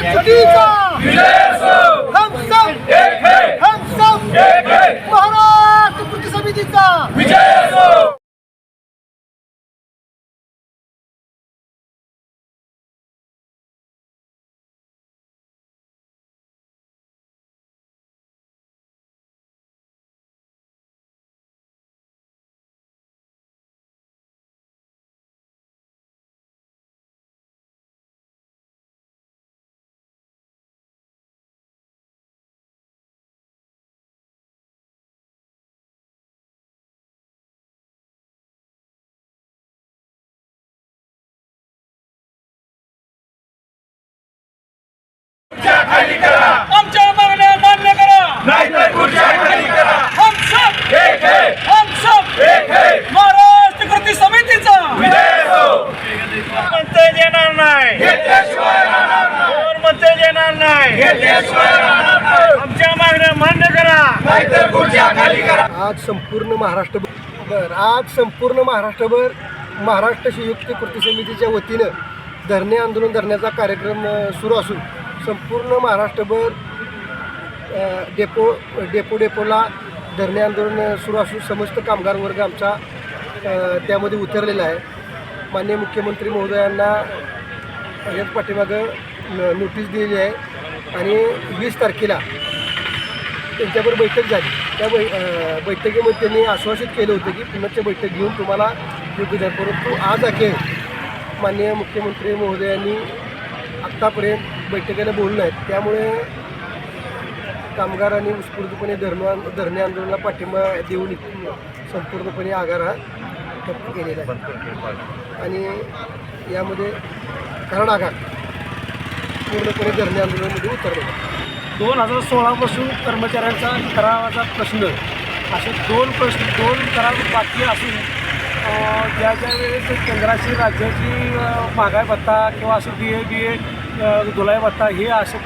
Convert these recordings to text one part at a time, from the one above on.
एकजुटीचा हम आमच्या मागण्या मान्य करा. हम सब. हम सब. महाराष्ट्र कृती समितीचा. म्हणता येणार नाही. कोण म्हणता येणार नाही? आमच्या मागण्या मान्य करा. आज संपूर्ण महाराष्ट्र बर आज संपूर्ण महाराष्ट्रभर महाराष्ट्र संयुक्त कृती समितीच्या वतीनं धरणे आंदोलन धरण्याचा कार्यक्रम सुरू असून संपूर्ण महाराष्ट्रभर डेपो डेपो डेपोला धरणे आंदोलन सुरू असून समस्त कामगार वर्ग आमचा त्यामध्ये उतरलेला आहे. माननीय मुख्यमंत्री महोदयांना याच पाठीमागं न- नोटीस दिलेली आहे आणि वीस तारखेला त्यांच्यावर बैठक झाली. त्या बै बैठकीमध्ये त्यांनी आश्वासित केलं होतं की पुण्याची बैठक घेऊन तुम्हाला योग्य द्या परंतु आज अखेर माननीय मुख्यमंत्री महोदयांनी आत्तापर्यंत बैठकीला बोललं आहे त्यामुळे कामगारांनी उत्स्फूर्तपणे धरण धरणे आंदोलनाला पाठिंबा देऊन संपूर्णपणे आगार हा व्यक्त केलेला आहे. आणि यामध्ये कारण आघात. पूर्णपणे धरणे आंदोलनामध्ये उतरलेला दोन हजार सोळापासून कर्मचाऱ्यांचा करावाचा प्रश्न. असे दोन प्रश्न दोन करार बाकी असून ज्या ज्या वेळेस केंद्राची राज्याची महागाई भत्ता किंवा असं डी ए बी ए धुलाई भत्ता हे असे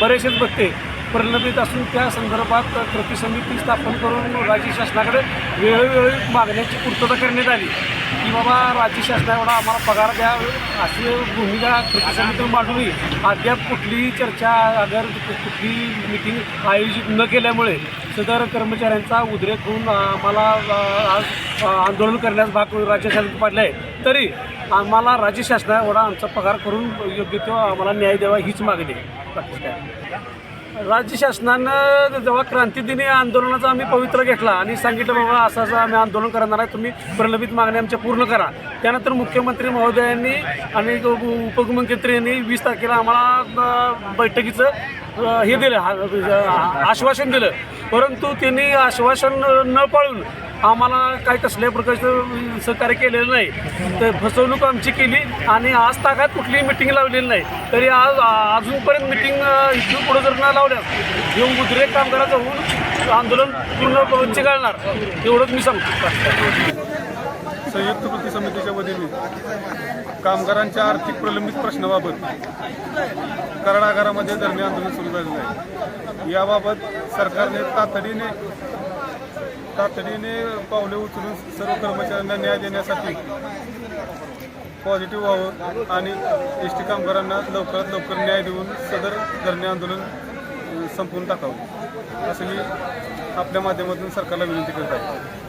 बरेचसेच भत्ते प्रलंबित असून त्या संदर्भात कृती समिती स्थापन करून राज्य शासनाकडे वेळोवेळी मागण्याची पूर्तता करण्यात आली. की बाबा राज्य शासना एवढा आम्हाला पगार द्या. अशी भूमिका कृती समितीने मांडूनही अद्याप कुठलीही चर्चा अगर कुठली मिटिंग आयोजित न केल्यामुळे सदर कर्मचाऱ्यांचा उद्रेक होऊन आम्हाला आज आंदोलन करण्यास भाग राज्य शासन पाडलं आहे तरी आम्हाला राज्य शासना एवढा आमचा पगार करून योग्य तो आम्हाला न्याय द्यावा हीच मागणी आहे. राज्य शासनानं जेव्हा क्रांतीदिनी आंदोलनाचा आम्ही पवित्र घेतला आणि सांगितलं बाबा असं असं आम्ही आंदोलन करणार आहे तुम्ही प्रलंबित मागण्या आमच्या पूर्ण करा. त्यानंतर मुख्यमंत्री महोदयांनी आणि उपमुख्यमंत्र्यांनी यांनी वीस तारखेला आम्हाला बैठकीचं हे दिलं हा- आश्वासन दिलं. परंतु त्यांनी आश्वासन न पाळून आम्हाला काही कसल्याही प्रकारचं सहकार्य केलेलं नाही. तर फसवणूक आमची केली आणि आज ताकात कुठलीही मिटिंग लावलेली नाही. तरी आज अजूनपर्यंत मिटिंग इथून पुढे जर न लावल्यास येऊन उद्रेक कामगाराचं होऊन आंदोलन पूर्ण चिघळणार. एवढंच मी सांगतो. संयुक्त कृती समितीच्या वतीने कामगारांच्या आर्थिक प्रलंबित प्रश्नाबाबत कराडागारामध्ये धरणे आंदोलन सुरू झालेलं आहे. याबाबत सरकारने तातडीने तातडीने पावले उचलून सर्व कर्मचाऱ्यांना न्याय देण्यासाठी पॉझिटिव्ह व्हावं आणि एस टी कामगारांना लवकरात लवकर न्याय देऊन सदर धरणे आंदोलन संपवून टाकावं. असं मी आपल्या माध्यमातून सरकारला विनंती करत आहे.